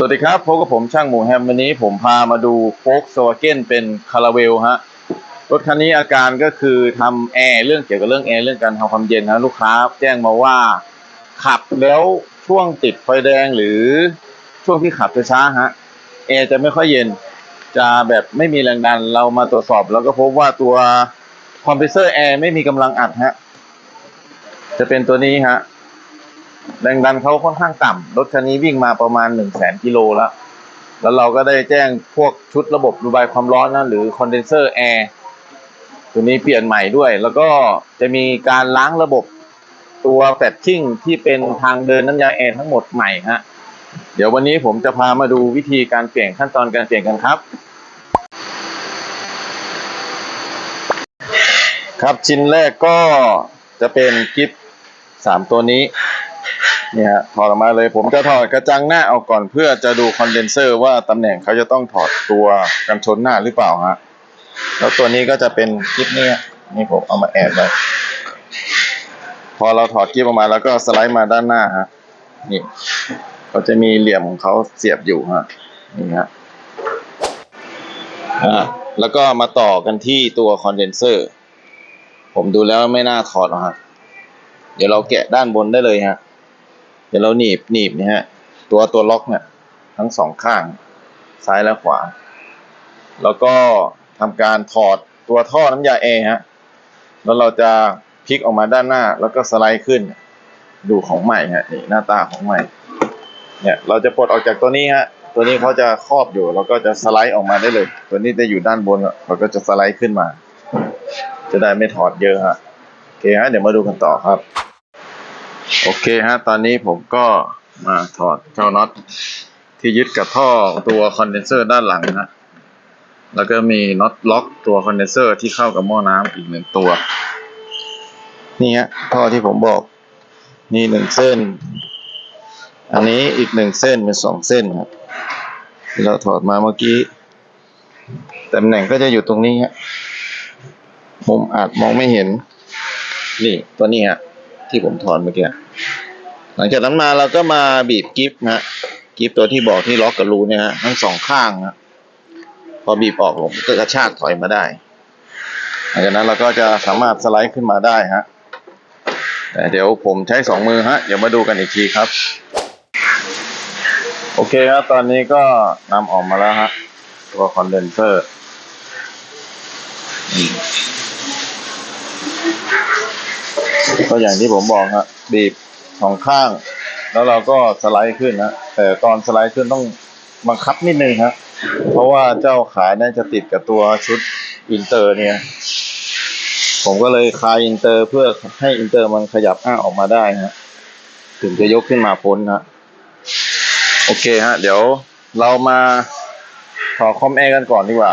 สวัสดีครับพบกับผมช่างหมูแฮมวันนี้ผมพามาดูโฟกสวาเกนเป็นคาราเวลฮะรถคันนี้อาการก็คือทำแอร์เรื่องเกี่ยวกับเรื่องแอร์เรื่องการทำความเย็นนะลูกค้าแจ้งมาว่า ขับแล้วช่วงติดไฟแดงหรือช่วงที่ขับช้าๆฮะแอร์จะไม่ค่อยเย็นจะแบบไม่มีแรงดันเรามาตรวจสอบ แล้วก็พบว่าตัวคอมเพรสเซอร์แอร์ไม่มีกำลังอัดฮะจะเป็นตัวนี้ฮะ แรงดันเขาค่อนข้างต่ำรถคันนี้วิ่งมาประมาณหนึ่งแสนกิโลแล้วแล้วเราก็ได้แจ้งพวกชุดระบบระบายความร้อนนะหรือคอนเดนเซอร์แอร์ตัวนี้เปลี่ยนใหม่ด้วย แล้วก็จะมีการล้างระบบตัวแฟลชชิ่งที่เป็นทางเดินน้ำยาแอร์ทั้งหมดใหม่ฮะเดี๋ยววันนี้ผมจะพามาดูวิธีการเปลี่ยนขั้นตอนการเปลี่ยนกันครับ ครับชิ้นแรกก็จะเป็นกิฟสามตัวนี้ เนี่ยฮะถอดออกมาเลยผมจะถอดกระจังหน้าออกก่อนเพื่อจะดูคอนเดนเซอร์ว่าตำแหน่งเขาจะต้องถอดตัวกันชนหน้าหรือเปล่าฮะแล้วตัวนี้ก็จะเป็นกิฟเนี่ยนี่ผมเอามาแอบไว้พอเราถอดกิฟออกมาแล้วก็สไลด์มาด้านหน้าฮะนี่เขาจะมีเหลี่ยมของเขาเสียบอยู่ฮะนี่ฮะอ่าแล้วก็มาต่อกันที่ตัวคอนเดนเซอร์ผมดูแล้วไม่น่าถอดหรอกฮะเดี๋ยวเราแกะด้านบนได้เลยฮะ เดี๋ยวเราหนีบหนีบเนี่ยฮะ ตัวตัวล็อกเนี่ยทั้งสองข้าง ซ้ายและขวา แล้วก็ทำการถอดตัวท่อน้ำยาแอร์ฮะ แล้วเราจะพลิกออกมาด้านหน้า แล้วก็สไลด์ขึ้น ดูของใหม่ฮะนี่หน้าตาของใหม่ เนี่ยเราจะปลดออกจากตัวนี้ฮะ ตัวนี้เขาจะครอบอยู่ แล้วก็จะสไลด์ออกมาได้เลย ตัวนี้จะอยู่ด้านบนเราก็จะสไลด์ขึ้นมา จะได้ไม่ถอดเยอะฮะโอเคฮะเดี๋ยวมาดูกันต่อครับ โอเคฮะ ตอนนี้ผมก็มาถอดเจ้าน็อตที่ยึดกับท่อตัวคอนเดนเซอร์ด้านหลังนะ แล้วก็มีน็อตล็อกตัวคอนเดนเซอร์ที่เข้ากับหม้อน้ำอีกหนึ่งตัว นี่ฮะท่อที่ผมบอก นี่หนึ่งเส้น อันนี้อีกหนึ่งเส้นเป็นสองเส้นครับที่เราถอดมาเมื่อกี้ตำแหน่งก็จะอยู่ตรงนี้ฮะมุมอาจมองไม่เห็น นี่ตัวนี้ฮะ ที่ผมถอนเมื่อกี้หลังจากนั้นมาเราก็มาบีบกิฟต์นะฮะกิฟต์ตัวที่บอกที่ล็อกกับรูเนี่ยฮะทั้งสองข้างฮะพอบีบออกผมก็กระชากถอยมาได้หลังจากนั้นเราก็จะสามารถสไลด์ขึ้นมาได้ฮะแต่เดี๋ยวผมใช้สองมือฮะเดี๋ยวมาดูกันอีกทีครับ โอเคครับตอนนี้ก็นำออกมาแล้วฮะตัวคอนเดนเซอร์ ก็อย่างที่ผมบอกครับบีบสองข้าง แล้วเราก็สไลด์ขึ้นนะแต่ตอนสไลด์ขึ้นต้องบังคับนิดนึงครับเพราะว่าเจ้าขาเนี่ยจะติดกับตัวชุดอินเตอร์เนี่ย ผมก็เลยคลายอินเตอร์เพื่อให้อินเตอร์มันขยับอ้าออกมาได้ฮะถึงจะยกขึ้นมาพ้นฮะโอเคฮะ เดี๋ยวเรามาถอดคอมแอร์กันก่อนดีกว่า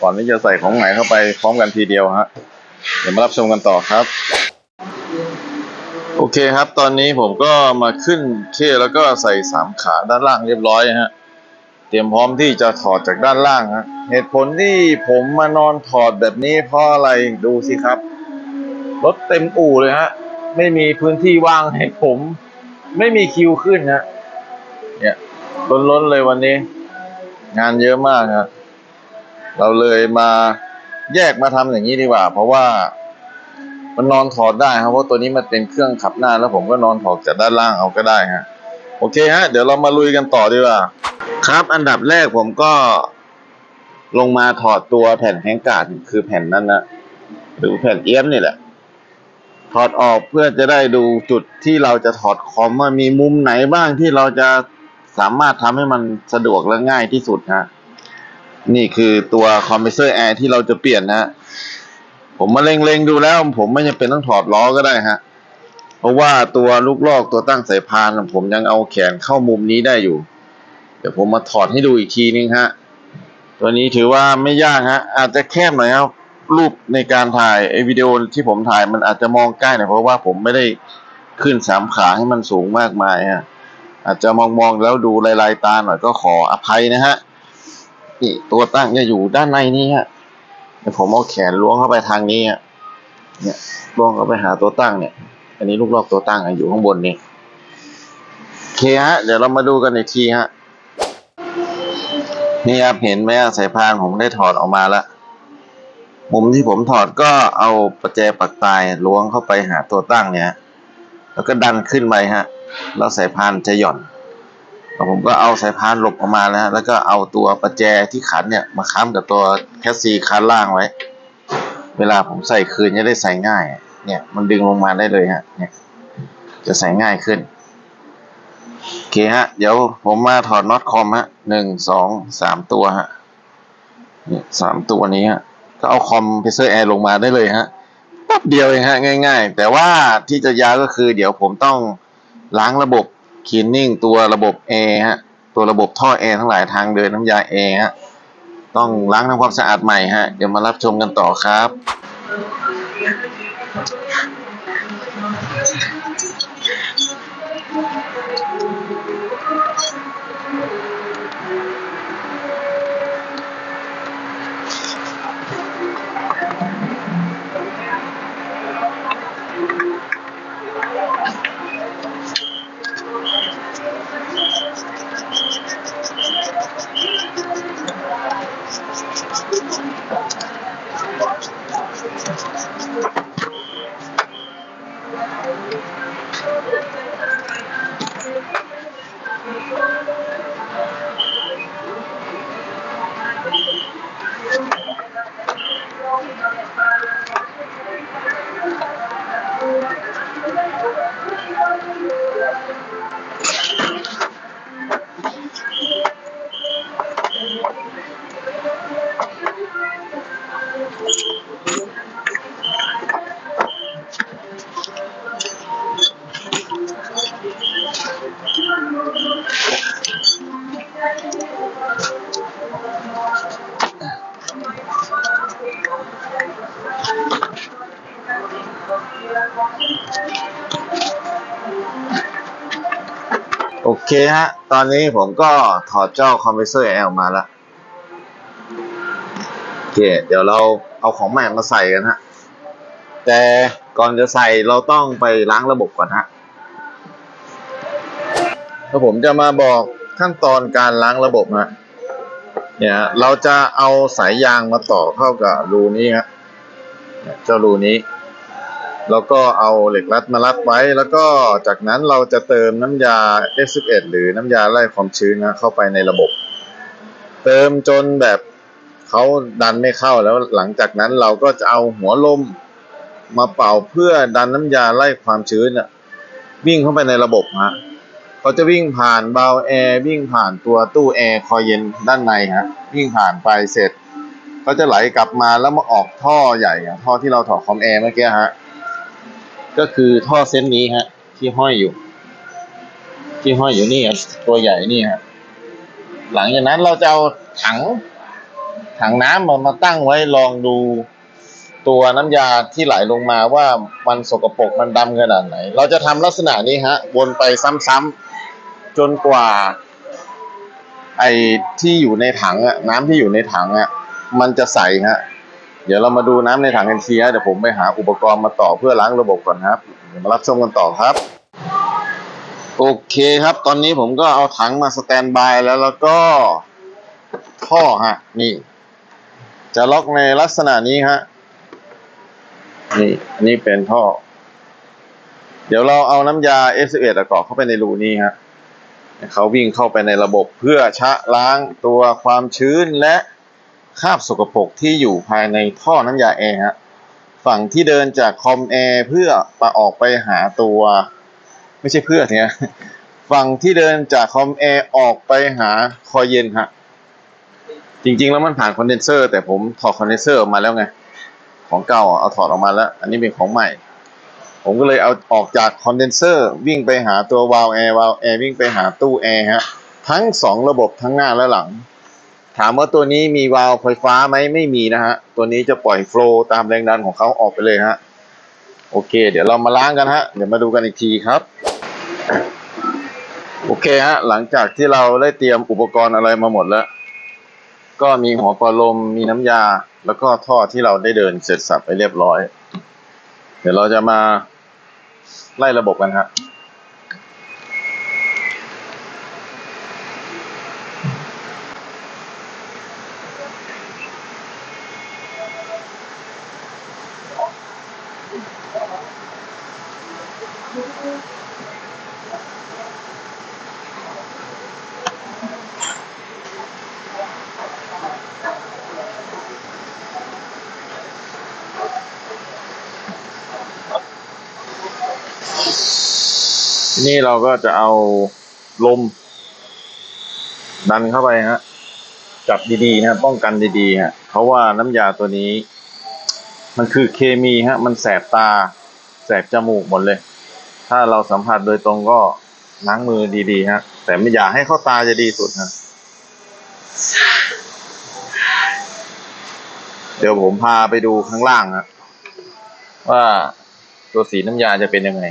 ก่อนที่จะใส่ของใหม่เข้าไปพร้อมกันทีเดียวฮะ เดี๋ยวมารับชมกันต่อครับ โอเคครับ ตอนนี้ผมก็มาขึ้นเคแล้วก็ใส่สามขาด้านล่างเรียบร้อยฮะ เตรียมพร้อมที่จะถอดจากด้านล่างฮะ เหตุผลที่ผมมานอนถอดแบบนี้เพราะอะไรดูสิครับ รถเต็มอู่เลยฮะ ไม่มีพื้นที่ว่างให้ผม ไม่มีคิวขึ้นฮะ เนี่ยล้นๆเลยวันนี้ งานเยอะมากครับเราเลยมาแยกมาทำอย่างนี้ดีกว่า เพราะว่า มันนอนถอดได้ครับเพราะตัวนี้มันเป็นเครื่องขับหน้า แล้วผมก็นอนถอดจากด้านล่างเอาก็ได้ฮะโอเคฮะเดี๋ยวเรามาลุยกันต่อดีกว่าครับ อันดับแรกผมก็ลงมาถอดตัวแผ่นแฮงการ์ดคือแผ่นนั้นนะหรือแผ่นเอี้ยมนี่แหละ ถอดออกเพื่อจะได้ดูจุดที่เราจะถอดคอมว่ามีมุมไหนบ้างที่เราจะสามารถทำให้มันสะดวกและง่ายที่สุดฮะนี่คือตัวคอมเพรสเซอร์แอร์ที่เราจะเปลี่ยนนะฮะ ผมมาเล็งๆดูแล้ว ผมไม่จำเป็นต้องถอดล้อก็ได้ฮะ เพราะว่าตัวลูกลอกตัวตั้งสายพาน ผมยังเอาแขนเข้ามุมนี้ได้อยู่ เดี๋ยวผมมาถอดให้ดูอีกทีนึงฮะ ตัวนี้ถือว่าไม่ยากฮะ อาจจะแคบหน่อยครับรูปในการถ่ายไอวิดีโอที่ผมถ่ายมันอาจจะมองใกล้หน่อยเพราะว่าผมไม่ได้ขึ้นสามขาให้มันสูงมากมายฮะอาจจะมองๆแล้วดูลายๆตาหน่อยก็ขออภัยนะฮะนี่ตัวตั้งจะอยู่ด้านในนี้ฮะ ผมเอาแขนล้วงเข้าไปทางนี้เนี่ยล้วงเข้าไปหาตัวตั้งเนี่ย อันนี้ลูกลอกตัวตั้งอยู่ข้างบนนี่โอเคฮะ เดี๋ยวเรามาดูกันอีกทีฮะ นี่ครับเห็นไหมสายพานผมได้ถอดออกมาแล้วมุมที่ผมถอดก็เอาประแจปักตายล้วงเข้าไปหาตัวตั้งเนี่ย แล้วก็ดันขึ้นไปฮะ แล้วสายพานจะหย่อน ผมก็เอาสายพานหลบออกมาแล้วฮะแล้วก็เอาตัวประแจที่ขันเนี่ยมาค้ำกับตัวแคสซีคันล่างไว้ เวลาผมใส่คืนจะได้ใส่ง่าย เนี่ยมันดึงลงมาได้เลยฮะเนี่ยจะใส่ง่ายขึ้นโอเคฮะ เดี๋ยวผมมาถอดน็อตคอมฮะหนึ่งสองสามตัวฮะนี่สามตัวนี้ฮะก็เอาคอมเพรสเซอร์แอร์ลงมาได้เลยฮะแป๊บเดียวเองฮะง่าย ๆ แต่ว่าที่จะยาวก็คือเดี๋ยวผมต้องล้างระบบ คลีนนิ่งตัวระบบแอร์ฮะตัวระบบท่อแอร์ทั้งหลายทางเดินน้ำยาแอร์ฮะต้องล้างทำความสะอาดใหม่ฮะเดี๋ยวมารับชมกันต่อครับ โอเคฮะ ตอนนี้ผมก็ถอดเจ้าคอมเพรสเซอร์แอร์ออกมาแล้ว โอเค เดี๋ยวเราเอาของใหม่มาใส่กันฮะ แต่ก่อนจะใส่เราต้องไปล้างระบบก่อนฮะแล้วผมจะมาบอกขั้นตอนการล้างระบบฮะเนี่ยฮะเราจะเอาสายยางมาต่อเข้ากับรูนี้ฮะเจ้ารูนี้ แล้วก็เอาเหล็กรัดมารัดไว้ แล้วก็จากนั้นเราจะเติมน้ำยา S11 หรือน้ำยาไล่ความชื้นนะเข้าไปในระบบ เติมจนแบบเขาดันไม่เข้าแล้วหลังจากนั้นเราก็จะเอาหัวลมมาเป่าเพื่อดันน้ำยาไล่ความชื้นน่ะวิ่งเข้าไปในระบบฮะเขาจะวิ่งผ่านเบาแอร์วิ่งผ่านตัวตู้แอร์คอยเย็นด้านในฮะวิ่งผ่านไปเสร็จเขาจะไหลกลับมาแล้วมาออกท่อใหญ่ท่อที่เราถอดคอมแอร์เมื่อกี้ฮะ ก็คือท่อเส้นนี้ฮะ ที่ห้อยอยู่ ที่ห้อยอยู่นี่ครับตัวใหญ่นี่ฮะหลังจากนั้นเราจะเอาถัง ถังน้ำมามาตั้งไว้ลองดูตัวน้ำยาที่ไหลลงมาว่ามันสกปรกมันดำขนาดไหน เราจะทำลักษณะนี้ฮะ วนไปซ้ำๆจนกว่า ไอ้ที่อยู่ในถังอะน้ำที่อยู่ในถังอะมันจะใสฮะ เดี๋ยวเรามาดูน้ำในถังกันทีฮะเดี๋ยวผมไปหาอุปกรณ์มาต่อเพื่อล้างระบบก่อนครับเดี๋ยวมารับชมกันต่อครับ โอเคครับ ตอนนี้ผมก็เอาถังมาสแตนบายแล้วแล้วก็ท่อฮะ นี่ จะล็อกในลักษณะนี้ฮะนี่อันนี้เป็นท่อ เดี๋ยวเราเอาน้ำยา S11 อะกรอกเข้าไปในรูนี้ฮะให้เขาวิ่งเข้าไปในระบบเพื่อชะล้างตัวความชื้นและ คราบสกปรกที่อยู่ภายในท่อน้ำยาแอร์ฮะฝั่งที่เดินจากคอมแอร์เพื่อไปออกไปหาตัว ไม่ใช่เพื่อเนี่ยฝั่งที่เดินจากคอมแอร์ออกไปหาคอยเย็นฮะจริงๆแล้วมันผ่านคอนเดนเซอร์ แต่ผมถอดคอนเดนเซอร์ออกมาแล้วไง ของเก่าเอาถอดออกมาแล้ว อันนี้เป็นของใหม่ ผมก็เลยเอาออกจากคอนเดนเซอร์วิ่งไปหาตัววาล์วแอร์วาล์วแอร์วิ่งไปหาตู้แอร์ฮะทั้งสองระบบทั้งหน้าและหลัง ถามว่าตัวนี้มีวาล์วไฟฟ้าไหมไม่มีนะฮะ ตัวนี้จะปล่อยโฟล์ตามแรงดันของเขาออกไปเลยฮะ โอเค เดี๋ยวเรามาล้างกันฮะ เดี๋ยวมาดูกันอีกทีครับ โอเคฮะ หลังจากที่เราได้เตรียมอุปกรณ์อะไรมาหมดแล้ว ก็มีหัวปลาลมมีน้ำยา แล้วก็ท่อที่เราได้เดินเสร็จสับไปเรียบร้อย เดี๋ยวเราจะมาไล่ระบบกันฮะ นี่เราก็จะเอาลม ดันเข้าไปฮะ จับดีๆนะป้องกันดีๆฮะเพราะว่าน้ำยาตัวนี้ มันคือเคมีฮะ มันแสบตา แสบจมูกหมดเลย ถ้าเราสัมผัสโดยตรงก็ล้างมือดีๆฮะ แต่ไม่อยากให้เข้าตาจะดีสุดฮะเดี๋ยวผมพาไปดูข้างล่างฮะว่าตัวสีน้ำยาจะเป็นยังไง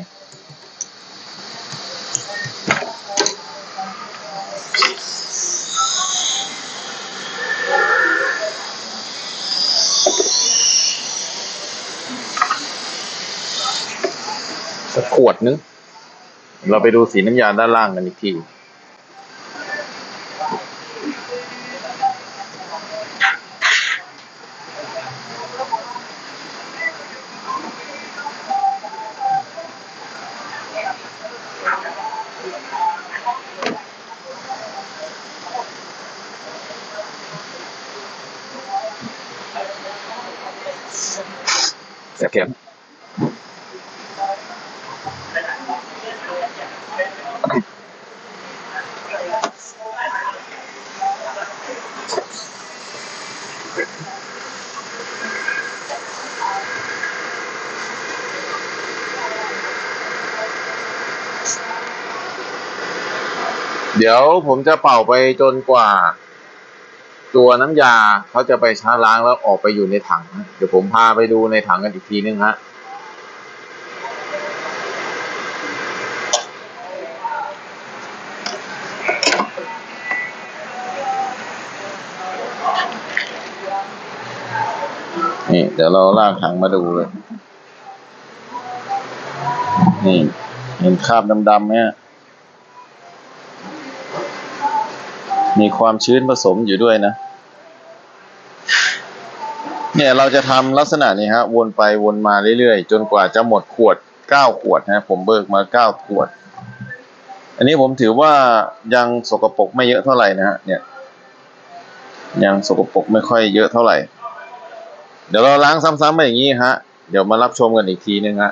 ขวดนึง เราไปดูสีน้ำยาด้านล่างกันอีกที เดี๋ยวผมจะเป่าไปจนกว่า ตัวน้ำยาเขาจะไปช้าล้างแล้วออกไปอยู่ในถัง เดี๋ยวผมพาไปดูในถังกันอีกทีนึงฮะนี่เดี๋ยวเราลากถังมาดูเลย นี่ เห็นคราบดำๆไหมฮะ มีความชื้นผสมอยู่ด้วยนะ เนี่ยเราจะทำลักษณะนี้ฮะ วนไปวนมาเรื่อยๆ จนกว่าจะหมดขวดเก้าขวดนะผมเบิกมาเก้าขวด อันนี้ผมถือว่ายังสกปรกไม่เยอะเท่าไหร่นะฮะเนี่ย ยังสกปรกไม่ค่อยเยอะเท่าไหร่ เดี๋ยวเราล้างซ้ำๆไปอย่างนี้ฮะ เดี๋ยวมารับชมกันอีกทีนึงฮะ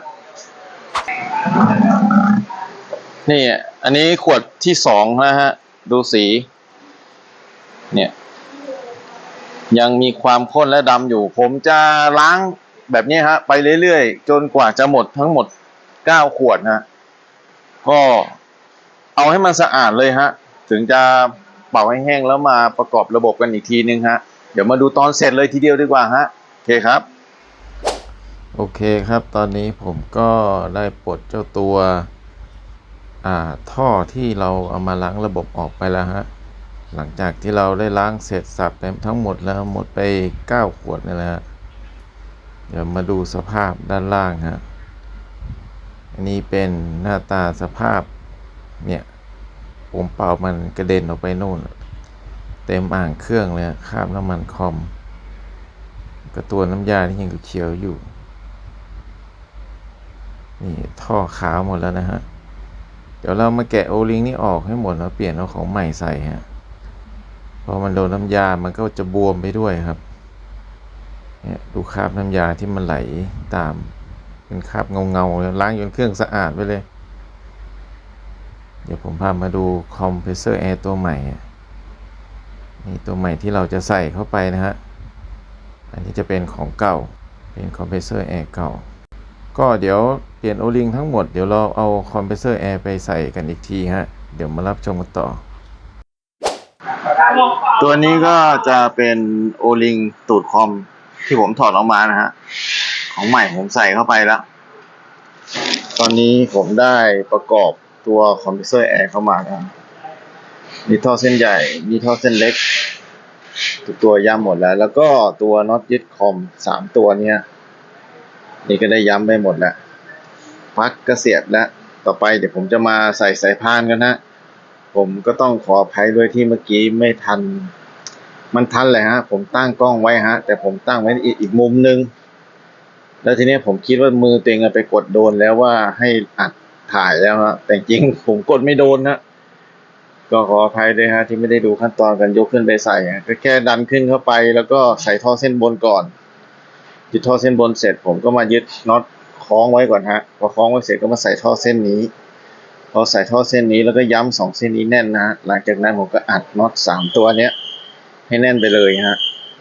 นี่อันนี้ขวดที่สองนะฮะ ดูสี เนี่ย ยังมีความข้นและดำอยู่ ผมจะล้างแบบนี้ฮะ ไปเรื่อยๆ จนกว่าจะหมดทั้งหมดเก้าขวดนะก็เอาให้มันสะอาดเลยฮะ ถึงจะเป่าให้แห้งแล้วมาประกอบระบบกันอีกทีนึงฮะ เดี๋ยวมาดูตอนเสร็จเลยทีเดียวดีกว่าฮะ โอเคครับ โอเคครับ ตอนนี้ผมก็ได้ปลดเจ้าตัว อ่า ท่อที่เราเอามาล้างระบบออกไปแล้วฮะ หลังจากที่เราได้ล้างเสร็จสับไปทั้งหมดแล้วหมดไปเก้าขวดนี่แหละเดี๋ยวมาดูสภาพด้านล่างฮะอันนี้เป็นหน้าตาสภาพเนี่ยผมเป่ามันกระเด็นออกไปนู่น เต็มอ่างเครื่องเลยคราบน้ำมันคอมก็ตัวน้ำยาที่ยังเขียวอยู่ นี่ท่อขาวหมดแล้วนะฮะ เดี๋ยวเรามาแกะโอลิงนี่ออกให้หมดแล้วเปลี่ยนเอาของใหม่ใส่ฮะ พอมันโดนน้ำยา มันก็จะบวมไปด้วยครับ เนี่ยดูคราบน้ำยาที่มันไหลตาม เป็นคราบเงาๆแล้วล้างจนเครื่องสะอาดไปเลย เดี๋ยวผมพามาดูคอมเพรสเซอร์แอร์ตัวใหม่ นี่ตัวใหม่ที่เราจะใส่เข้าไปนะฮะ อันนี้จะเป็นของเก่า เป็นคอมเพรสเซอร์แอร์เก่า ก็เดี๋ยวเปลี่ยนโอลิงทั้งหมด เดี๋ยวเราเอาคอมเพรสเซอร์แอร์ไปใส่กันอีกทีฮะ เดี๋ยวมารับชมกันต่อ ตัวนี้ก็จะเป็นโอลิงตูดคอมที่ผมถอดออกมานะฮะ ของใหม่ผมใส่เข้าไปแล้ว ตอนนี้ผมได้ประกอบตัวคอมพรสเซอร์แอร์เข้ามาแล้วมีท่อเส้นใหญ่ มีท่อเส้นเล็กทุกตัวย้ำหมดแล้ว แล้วก็ตัวน็อตยึดคอมสามตัวเนี้ยนี่ก็ได้ย้ำไปหมดแล้วปลั๊กก็เสียบแล้ว ต่อไปเดี๋ยวผมจะมาใส่สายพานกันนะ ผมก็ต้องขออภัยด้วยที่เมื่อกี้ไม่ทัน มันทันเลยฮะ ผมตั้งกล้องไว้ฮะ แต่ผมตั้งไว้อีกอีกมุมนึง แล้วทีนี้ผมคิดว่ามือตัวเองอะไปกดโดนแล้วว่าให้อัดถ่ายแล้วฮะ แต่จริงผมกดไม่โดนนะก็ขออภัยด้วยฮะที่ไม่ได้ดูขั้นตอนการยกขึ้นไปใส่ก็แค่ดันขึ้นเข้าไป แล้วก็ใส่ท่อเส้นบนก่อนยึดท่อเส้นบนเสร็จ ผมก็มายึดน็อตคล้องไว้ก่อนฮะ พอคล้องไว้เสร็จก็มาใส่ท่อเส้นนี้ พพอใส่ท่อเส้นนี้แล้วก็ย้ำสองเส้นนี้แน่นนะฮะหลังจากนั้นผมก็อัดน็อตสามตัวเนี้ยให้แน่นไปเลยฮะ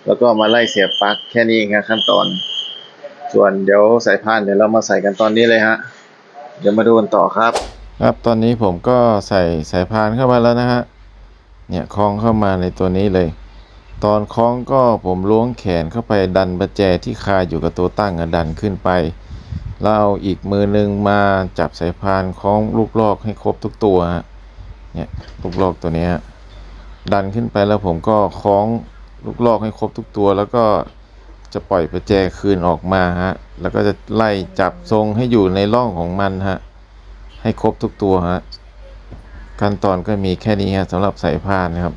แล้วก็มาไล่เสียบปลั๊กแค่นี้เองครับขั้นตอน ส่วนเดี๋ยวสายพานเดี๋ยวเรามาใส่กันตอนนี้เลยฮะ เดี๋ยวมาดูกันต่อครับ ครับตอนนี้ผมก็ใส่สายพานเข้ามาแล้วนะฮะ เนี่ยคล้องเข้ามาในตัวนี้เลย ตอนคล้องก็ผมล้วงแขนเข้าไปดันประแจที่คาอยู่กับตัวตั้งดันขึ้นไป แล้วเอาอีกมือหนึ่งมาจับสายพานคล้องลูกลอกให้ครบทุกตัวเนี่ยลูกลอกตัวนี้ดันขึ้นไปแล้วผมก็คล้องลูกลอกให้ครบทุกตัว แล้วก็จะปล่อยประแจคืนออกมาฮะแล้วก็จะไล่จับทรงให้อยู่ในร่องของมันฮะให้ครบทุกตัวฮะขั้นตอนก็มีแค่นี้ฮะสำหรับสายพานนะครับ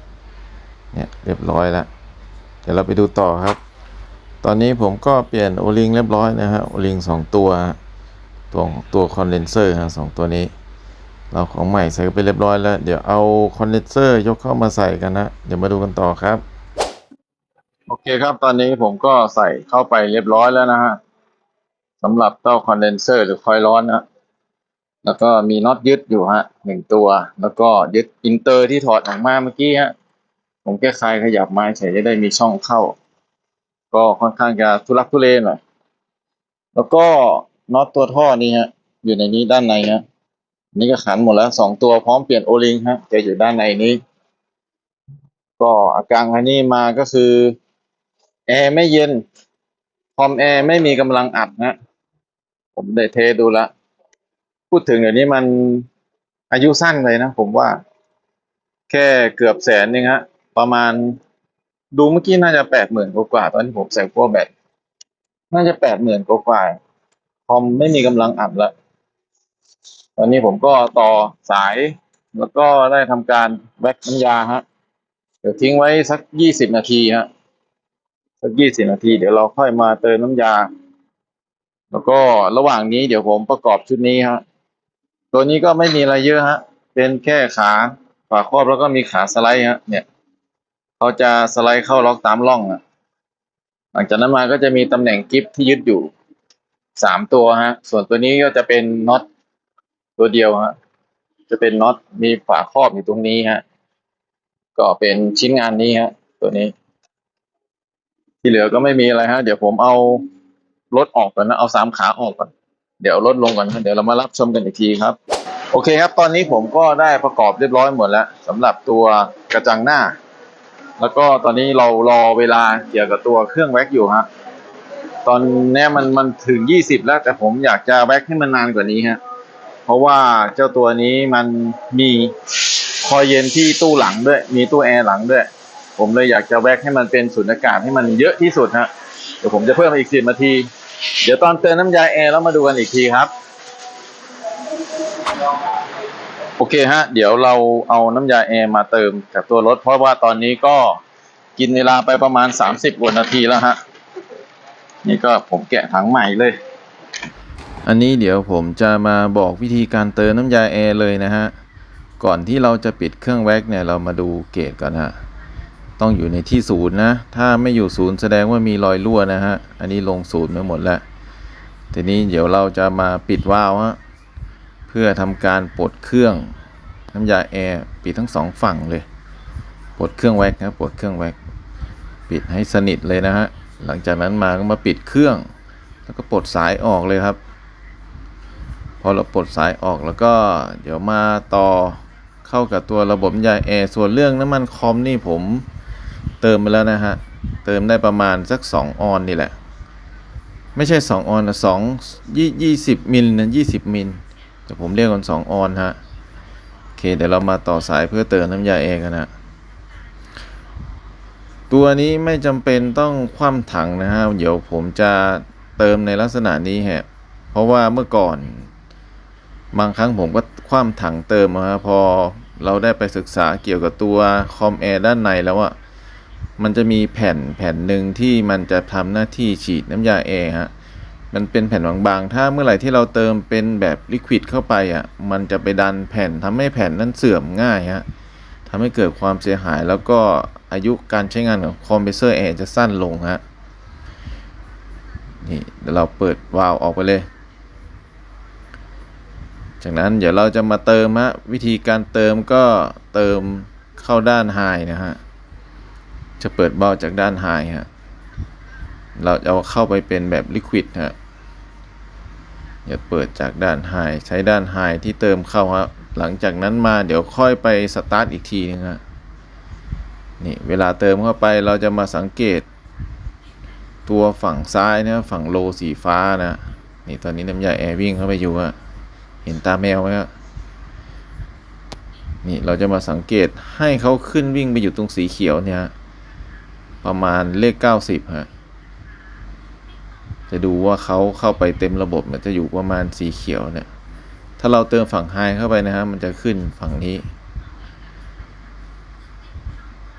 เนี่ยเรียบร้อยแล้วเดี๋ยวเราไปดูต่อครับ ตอนนี้ผมก็เปลี่ยนโอลิงเรียบร้อยนะฮะโอลิงสองตัวตัวตัวคอนเดนเซอร์ฮะสองตัวนี้ เราของใหม่ใส่ไปเรียบร้อยแล้ว เดี๋ยวเอาคอนเดนเซอร์ยกเข้ามาใส่กันนะเดี๋ยวมาดูกันต่อครับ โอเคครับตอนนี้ผมก็ใส่เข้าไปเรียบร้อยแล้วนะฮะสำหรับเต้าคอนเดนเซอร์หรือคอยล์ร้อนนะแล้วก็มีน็อตยึดอยู่ฮะหนึ่งตัว แล้วก็ยึดอินเตอร์ที่ถอดออกมาเมื่อกี้ฮะผมแค่คลายขยับมาเฉยจะได้มีช่องเข้า ก็ค่อนข้างจะทุลักทุเลหน่อยแล้วก็น็อตตัวท่อนี้ฮะ อยู่ในนี้ด้านในฮะนี่ก็ขันหมดแล้วสองตัวพร้อมเปลี่ยนโอลิงฮะจะอยู่ด้านในนี้ ก็อาการอันนี้มาก็คือแอร์ไม่เย็นคอมแอร์ไม่มีกำลังอัดนะผมได้เทดูแล้วพูดถึงเดี๋ยวนี้มันอายุสั้นเลยนะผมว่า แค่เกือบแสนนึงฮะประมาณ ดูเมื่อกี้น่าจะแปดหมื่นกว่าตอนที่ผมใส่พวกแบตน่าจะแปดหมื่นกว่าคอมไม่มีกำลังอัดแล้วตอนนี้ผมก็ต่อสาย แล้วก็ได้ทำการแว็กน้ำยาฮะ เดี๋ยวทิ้งไว้สักยี่สิบนาทีฮะ สักยี่สิบนาที เดี๋ยวเราค่อยมาเติมน้ำยา แล้วก็ระหว่างนี้เดี๋ยวผมประกอบชุดนี้ฮะ ตัวนี้ก็ไม่มีอะไรเยอะฮะ เป็นแค่ขาฝาครอบแล้วก็มีขาสไลด์ฮะ เนี่ย เขาจะสไลด์เข้าล็อกตามร่องอะหลังจากนั้นมาก็จะมีตำแหน่งกิฟที่ยึดอยู่สามตัวฮะ ส่วนตัวนี้ก็จะเป็นน็อตตัวเดียวฮะ จะเป็นน็อตมีฝาครอบอยู่ตรงนี้ฮะ ก็เป็นชิ้นงานนี้ฮะ ตัวนี้ ที่เหลือก็ไม่มีอะไรฮะ เดี๋ยวผมเอารถออกก่อนนะ เอาสามขาออกก่อน เดี๋ยวรถลงก่อนนะเดี๋ยวเรามารับชมกันอีกทีครับ โอเคครับ ตอนนี้ผมก็ได้ประกอบเรียบร้อยหมดแล้วสำหรับตัวกระจังหน้า แล้วก็ตอนนี้เรารอเวลาเกี่ยวกับตัวเครื่องแว็กอยู่ฮะตอนนี้มันมันถึงยี่สิบแล้วแต่ผมอยากจะแว็กให้มันนานกว่านี้ฮะเพราะว่าเจ้าตัวนี้มันมีคอยเย็นที่ตู้หลังด้วย มีตู้แอร์หลังด้วย ผมเลยอยากจะแว็กให้มันเป็นสุญญากาศให้มันเยอะที่สุดฮะเดี๋ยวผมจะเพิ่มอีกสิบนาที เดี๋ยวตอนเติมน้ำยาแอร์แล้วมาดูกันอีกทีครับ โอเคฮะ เดี๋ยวเราเอาน้ำยาแอร์มาเติมกับตัวรถ เพราะว่าตอนนี้ก็กินเวลาไปประมาณสามสิบกว่านาทีแล้วฮะ นี่ก็ผมแกะถังใหม่เลย อันนี้เดี๋ยวผมจะมาบอกวิธีการเติมน้ำยาแอร์เลยนะฮะ ก่อนที่เราจะปิดเครื่องแว็กเนี่ยเรามาดูเกจก่อนฮะ ต้องอยู่ในที่ศูนย์นะ ถ้าไม่อยู่ศูนย์แสดงว่ามีรอยรั่วนะฮะ อันนี้ลงศูนย์ไปหมดแล้ว ทีนี้เดี๋ยวเราจะมาปิดวาล์วฮะ เพื่อทำการปลดเครื่องน้ำยาแอร์ปิดทั้งสองฝั่งเลยปลดเครื่องแว็กครับปลดเครื่องแว็กปิดให้สนิทเลยนะฮะหลังจากนั้นมาก็มาปิดเครื่อง แล้วก็ปลดสายออกเลยครับ พอเราปลดสายออกแล้วก็เดี๋ยวมาต่อเข้ากับตัวระบบยาแอร์ส่วนเรื่องน้ำมันคอมนี่ผมเติมไปแล้วนะฮะเติมได้ประมาณสัก 2 ออนนี่แหละ ไม่ใช่ 2 ออนนะสองยี่ยี่สิบมิลนะยี่สิบมิล แต่ผมเรียกกัน 2 ออนฮะ โอเค เดี๋ยวเรามาต่อสายเพื่อเติมน้ำยาแอร์กันนะตัวนี้ไม่จำเป็นต้องคว่ำถังนะฮะ เดี๋ยวผมจะเติมในลักษณะนี้ฮะ เพราะว่าเมื่อก่อน บางครั้งผมก็คว่ำถังเติมอะฮะพอเราได้ไปศึกษาเกี่ยวกับตัวคอมแอร์ด้านในแล้วอะมันจะมีแผ่นแผ่นหนึ่งที่มันจะทำหน้าที่ฉีดน้ำยาแอร์ฮะ มันเป็นแผ่นบางๆ ถ้าเมื่อไหร่ที่เราเติมเป็นแบบลิควิดเข้าไปอะ มันจะไปดันแผ่นทำให้แผ่นนั้นเสื่อมง่ายฮะทำให้เกิดความเสียหายแล้วก็อายุการใช้งานของคอมเพรสเซอร์แอร์จะสั้นลงฮะ นี่เดี๋ยวเราเปิดวาล์วออกไปเลย จากนั้นเดี๋ยวเราจะมาเติมฮะ วิธีการเติมก็เติมเข้าด้านไฮนะฮะ จะเปิดเบ้าจากด้านไฮฮะ เราจะเอาเข้าไปเป็นแบบลิควิดฮะอย่าเปิดจากด้านไฮใช้ด้านไฮที่เติมเข้าฮะหลังจากนั้นมาเดี๋ยวค่อยไปสตาร์ทอีกทีนึงฮะนี่เวลาเติมเข้าไปเราจะมาสังเกต ตัวฝั่งซ้ายนะฝั่งโลสีฟ้านะ นี่ตอนนี้น้ำยาแอร์วิ่งเข้าไปอยู่อะเห็นตาแมวไหมครับนี่เราจะมาสังเกตให้เขาขึ้นวิ่งไปอยู่ตรงสีเขียวเนี่ยฮะประมาณเลขเก้าสิบฮะ จะดูว่าเขาเข้าไปเต็มระบบเนี่ยจะอยู่ประมาณสีเขียวเนี่ย ถ้าเราเติมฝั่งไฮเข้าไปนะฮะมันจะขึ้นฝั่งนี้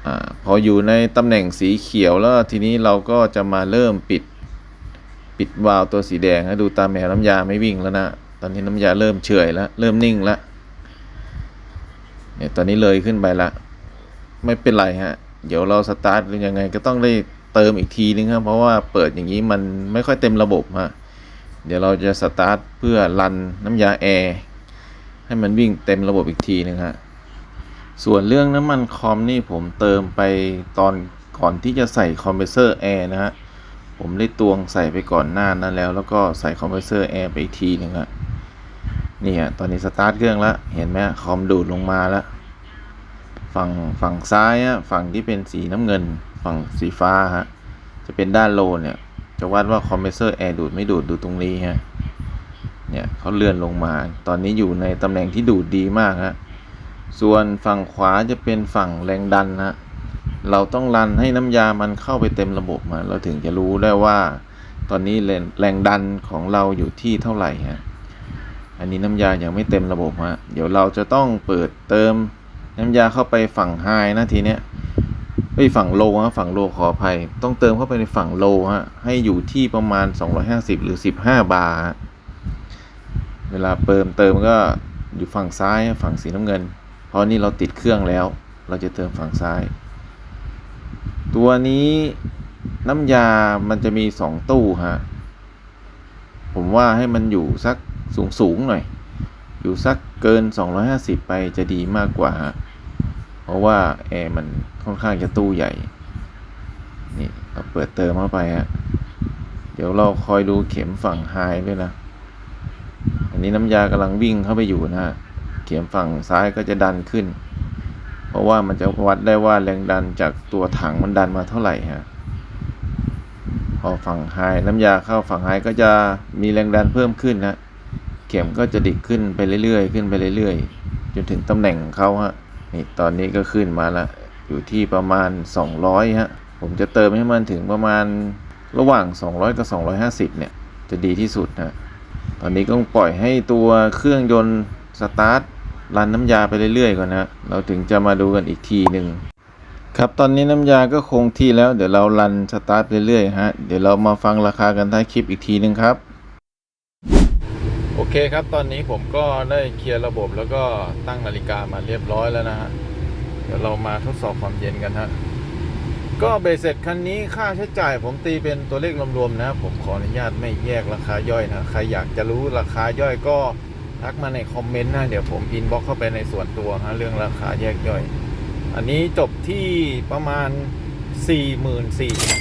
อาพออยู่ในตำแหน่งสีเขียวแล้วทีนี้เราก็จะมาเริ่มปิดปิดวาล์วตัวสีแดงนะดูตามแมวน้ำยาไม่วิ่งแล้วนะตอนนี้น้ำยาเริ่มเฉอยแล้วเริ่มนิ่งแล้วเนี่ยตอนนี้เลยขึ้นไปละ ไม่เป็นไรฮะ เดี๋ยวเราสตาร์ทหรือยังไงก็ต้องได้ เติมอีกทีนึงครับ เพราะว่าเปิดอย่างนี้มันไม่ค่อยเต็มระบบฮะเดี๋ยวเราจะสตาร์ทเพื่อรันน้ำยาแอร์ให้มันวิ่งเต็มระบบอีกทีนึงฮะส่วนเรื่องน้ำมันคอมนี่ผมเติมไปตอนก่อนที่จะใส่คอมเพรสเซอร์แอร์นะฮะผมได้ตวงใส่ไปก่อนหน้านั้นแล้ว แล้วก็ใส่คอมเพรสเซอร์แอร์ไปอีกทีหนึงฮะนี่ฮะตอนนี้สตาร์ทเครื่องแล้วเห็นไหมคอมดูดลงมาแล้ว ฝั่งฝั่งซ้ายฮะฝั่งที่เป็นสีน้ำเงิน ฝั่งสีฟ้าฮะ จะเป็นด้านโลเนี่ย จะวัดว่าคอมเพรสเซอร์แอร์ดูดไม่ดูดดูตรงนี้ฮะ เนี่ยเขาเลื่อนลงมา ตอนนี้อยู่ในตำแหน่งที่ดูดดีมากฮะ ส่วนฝั่งขวาจะเป็นฝั่งแรงดันฮะ เราต้องรันให้น้ำยามันเข้าไปเต็มระบบมาเราถึงจะรู้ได้ว่า ตอนนี้แรงแรงดันของเราอยู่ที่เท่าไหร่ฮะ อันนี้น้ำยายังไม่เต็มระบบฮะ เดี๋ยวเราจะต้องเปิดเติมน้ำยาเข้าไปฝั่งไฮนะทีเนี้ย ไอ้ยฝั่งโลฮะฝั่งโลขออภัย ต้องเติมเข้าไปในฝั่งโลฮะให้อยู่ที่ประมาณ 250 หรือ 15 บาร์เวลาเติมเติมก็อยู่ฝั่งซ้ายฝั่งสีน้ำเงิน เพราะนี่เราติดเครื่องแล้ว เราจะเติมฝั่งซ้าย ตัวนี้น้ำยามันจะมีสองตู้ฮะผมว่าให้มันอยู่สักสูงสูงหน่อย อยู่สักเกิน 250 ไปจะดีมากกว่าฮะ เพราะว่าแอร์มันค่อนข้างจะตู้ใหญ่ นี่เราเปิดเติมเข้าไปฮะ เดี๋ยวเราคอยดูเข็มฝั่งไฮด้วยนะ อันนี้น้ำยากำลังวิ่งเข้าไปอยู่นะฮะ เข็มฝั่งซ้ายก็จะดันขึ้น เพราะว่ามันจะวัดได้ว่าแรงดันจากตัวถังมันดันมาเท่าไหร่ฮะพอฝั่งไฮน้ำยาเข้าฝั่งไฮก็จะมีแรงดันเพิ่มขึ้นนะเข็มก็จะดิกขึ้นไปเรื่อยๆ ขึ้นไปเรื่อยๆ จนถึงตำแหน่งของเขาฮะ นี่ตอนนี้ก็ขึ้นมาละอยู่ที่ประมาณ 200ฮะผมจะเติมให้มันถึงประมาณระหว่าง 200 กับ 250 เนี่ย จะดีที่สุดนะตอนนี้ก็ปล่อยให้ตัวเครื่องยนต์สตาร์ทรันน้ำยาไปเรื่อยๆก่อนนะเราถึงจะมาดูกันอีกทีหนึ่งครับตอนนี้น้ำยาก็คงที่แล้วเดี๋ยวเรารันสตาร์ทเรื่อยๆฮะเดี๋ยวเรามาฟังราคากันท้ายคลิปอีกทีหนึ่งครับ โอเคครับ ตอนนี้ผมก็ได้เคลียร์ระบบแล้วก็ตั้งนาฬิกามาเรียบร้อยแล้วนะฮะ เดี๋ยวเรามาทดสอบความเย็นกันฮะ ก็เบสเสร็จคันนี้ค่าใช้จ่ายผมตีเป็นตัวเลขรวมๆนะ ผมขออนุญาตไม่แยกราคาย่อยนะ ใครอยากจะรู้ราคาย่อยก็ทักมาในคอมเมนต์นะ เดี๋ยวผมอินบ็อกเข้าไปในส่วนตัวฮะเรื่องราคาแยกย่อย อันนี้จบที่ประมาณ 4 4 0 0 0 4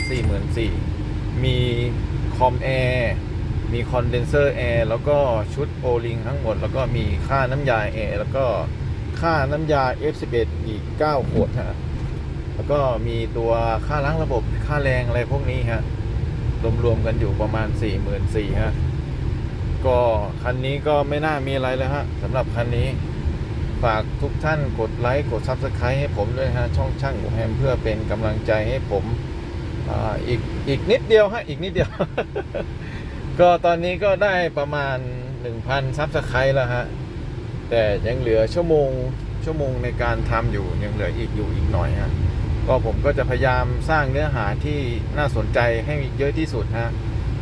4 0 0 0 มีคอมแอร์ มีคอนเดนเซอร์แอร์แล้วก็ชุดโอลิงทั้งหมด แล้วก็มีค่าน้ำยาแอร์แล้วก็ค่าน้ำยา F11 อีก 9 ขวดฮะแล้วก็มีตัวค่าล้างระบบค่าแรงอะไรพวกนี้ฮะรวมๆกันอยู่ประมาณ 4 4 0 0 0ฮะก็คันนี้ก็ไม่น่ามีอะไรเลยฮะสำหรับคันนี้ฝากทุกท่านกดไลค์กด Subscribe ให้ผมด้วยฮะช่องช่างผมแฮมเพื่อเป็นกำลังใจให้ผมออีกอีกนิดเดียวฮะอีกนิดเดียว ก็ตอนนี้ก็ได้ประมาณ 1,000 Subscribe แล้วฮะ แต่ยังเหลือชั่วโมงชั่วโมงในการทำอยู่ยังเหลืออีกอยู่อีกหน่อยฮะก็ผมก็จะพยายามสร้างเนื้อหาที่น่าสนใจให้เยอะที่สุดฮะ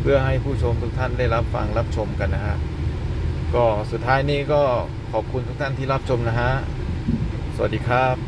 เพื่อให้ผู้ชมทุกท่านได้รับฟังรับชมกันนะฮะก็สุดท้ายนี้ก็ขอบคุณทุกท่านที่รับชมนะฮะ สวัสดีครับ